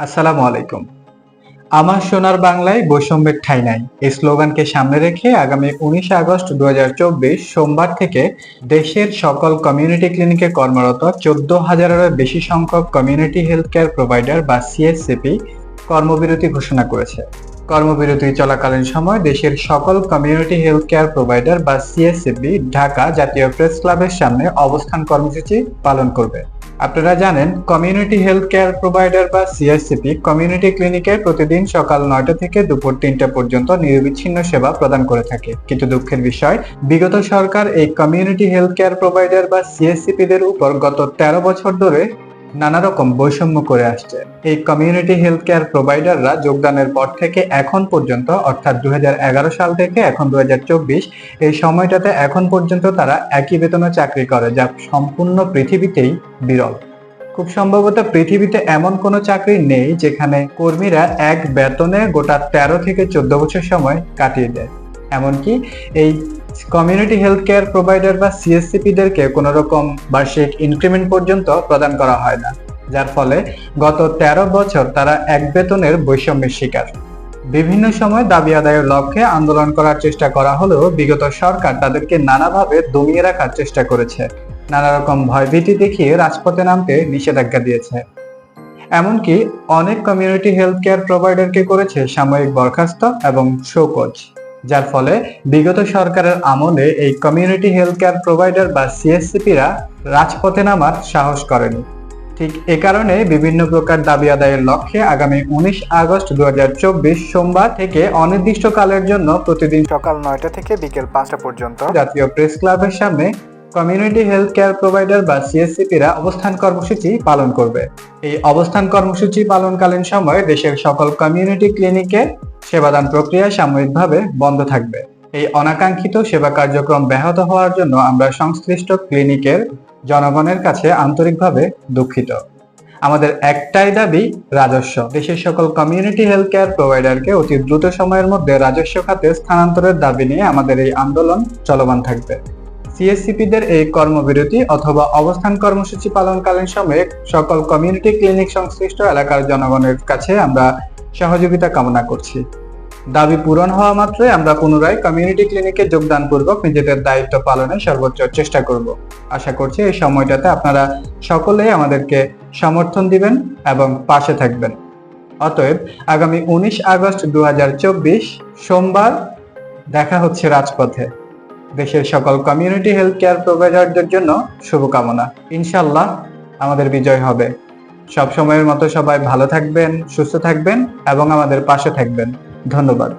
আসসালামু আলাইকুম। আমার সোনার বাংলায় বৈষম্যের ঠাঁই নাই। এই স্লোগানকে সামনে রেখে আগামী উনিশে আগস্ট দু হাজার চব্বিশ সোমবার থেকে দেশের সকল কমিউনিটি ক্লিনিকে কর্মরত চোদ্দ হাজারেরও বেশি সংখ্যক কমিউনিটি হেলথ কেয়ার প্রোভাইডার বা সিএসসিপি কর্মবিরতি ঘোষণা করেছে। কর্মবিরতি চলাকালীন সময় দেশের সকল কমিউনিটি হেলথ কেয়ার প্রোভাইডার বা সিএসসিপি ঢাকা জাতীয় প্রেস ক্লাবের সামনে অবস্থান কর্মসূচি পালন করবে। আপনারা জানেন কমিউনিটি হেলথ কেয়ার প্রোভাইডার বা সিআরসিপি কমিউনিটি ক্লিনিকে প্রতিদিন সকাল নয়টা থেকে দুপুর তিনটা পর্যন্ত নিরবিচ্ছিন্ন সেবা প্রদান করে থাকে। কিন্তু দুঃখের বিষয়, বিগত সরকার এই কমিউনিটি হেলথ কেয়ার প্রোভাইডার বা সিএসসিপি দের উপর গত তেরো বছর ধরে নানা রকম বৈষম্য করে আসছে। এই কমিউনিটি হেলথ কেয়ার প্রোভাইডাররা যোগদানের পর থেকে এখন পর্যন্ত, অর্থাৎ দুই সাল থেকে এখন দুই এই সময়টাতে এখন পর্যন্ত তারা একই বেতনে চাকরি করে, যা সম্পূর্ণ পৃথিবীতেই বিরল। খুব সম্ভবত পৃথিবীতে এমন কোনো চাকরি নেই যেখানে কর্মীরা এক বেতনে গোটা তেরো থেকে চোদ্দ বছর সময় কাটিয়ে দেয়। এমনকি এই কমিউনিটি হেলথ কেয়ার প্রোভাইডার বা সিএসসিপি দেরকে কোনো রকম বার্ষিক ইনক্রিমেন্ট পর্যন্ত প্রদান করা হয় না, যার ফলে গত তেরো বছর তারা এক বেতনের বৈষম্যের শিকার। বিভিন্ন সময় দাবি আদায়ের লক্ষ্যে আন্দোলন করার চেষ্টা করা হলেও বিগত সরকার তাদেরকে নানাভাবে দমিয়ে রাখার চেষ্টা করেছে। নানা রকম ভয়ভীতি দেখিয়ে রাজপথে নামতে নিষেধাজ্ঞা দিয়েছে। এমনকি অনেক কমিউনিটি হেলথ কেয়ার প্রোভাইডারকে করেছে সাময়িক বরখাস্ত এবং শোকজ। যার ফলে বিগত সরকারের আমলে এই কমিউনিটি হেলথ কেয়ার প্রোভাইডার বা সিএসসিপিরা রাজপথে নামার সাহস করেনি। ঠিক এ কারণে বিভিন্ন প্রকার দাবি আদায়ের লক্ষ্যে আগামী উনিশ আগস্ট দু হাজার চব্বিশ সোমবার থেকে অনির্দিষ্টকালের জন্য প্রতিদিন সকাল নয়টা থেকে বিকেল পাঁচটা পর্যন্ত জাতীয় প্রেস ক্লাবের সামনে কমিউনিটি হেলথ কেয়ার প্রোভাইডার বা সিএসসিপিরা অবস্থান কর্মসূচি পালন করবে। এই অবস্থান কর্মসূচি পালনকালীন সময়ে দেশের সকল কমিউনিটি ক্লিনিকে সেবাদান প্রক্রিয়া সাময়িকভাবে বন্ধ থাকবে। এই অনাকাঙ্ক্ষিত সেবা কার্যক্রম ব্যাহত হওয়ার জন্য আমরা সংশ্লিষ্ট ক্লিনিকের জনগণের কাছে আন্তরিকভাবে দুঃখিত। আমাদের একটাই দাবি, রাজস্ব। দেশের সকল কমিউনিটি হেলথ কেয়ার প্রোভাইডারকে অতি দ্রুত সময়ের মধ্যে রাজস্ব খাতে স্থানান্তরের দাবি নিয়ে আমাদের এই আন্দোলন চলমান থাকবে। সিএসসিপিদের এই কর্মবিরতি অথবা অবস্থান কর্মসূচি পালনকালীন সময়ে সকল কমিউনিটি ক্লিনিক সংশ্লিষ্ট এলাকার জনগণের কাছে আমরা সহযোগিতা কামনা করছি। দাবি পূরণ হওয়া মাত্রই আমরা পুনরায় কমিউনিটি ক্লিনিকে যোগদান পূর্বক নিজেদের দায়িত্ব পালনে সর্বোচ্চ চেষ্টা করব। আশা করছি এই সময়টাতে আপনারা সকলেই আমাদেরকে সমর্থন দিবেন এবং পাশে থাকবেন। অতএব আগামী উনিশ আগস্ট দু হাজার চব্বিশ সোমবার দেখা হচ্ছে রাজপথে। দেশের সকল কমিউনিটি হেলথ কেয়ার প্রোভাইডারদের জন্য শুভকামনা। ইনশাল্লাহ আমাদের বিজয় হবে। সব সময়ের মতো সবাই ভালো থাকবেন, সুস্থ থাকবেন এবং আমাদের পাশে থাকবেন। ধন্যবাদ।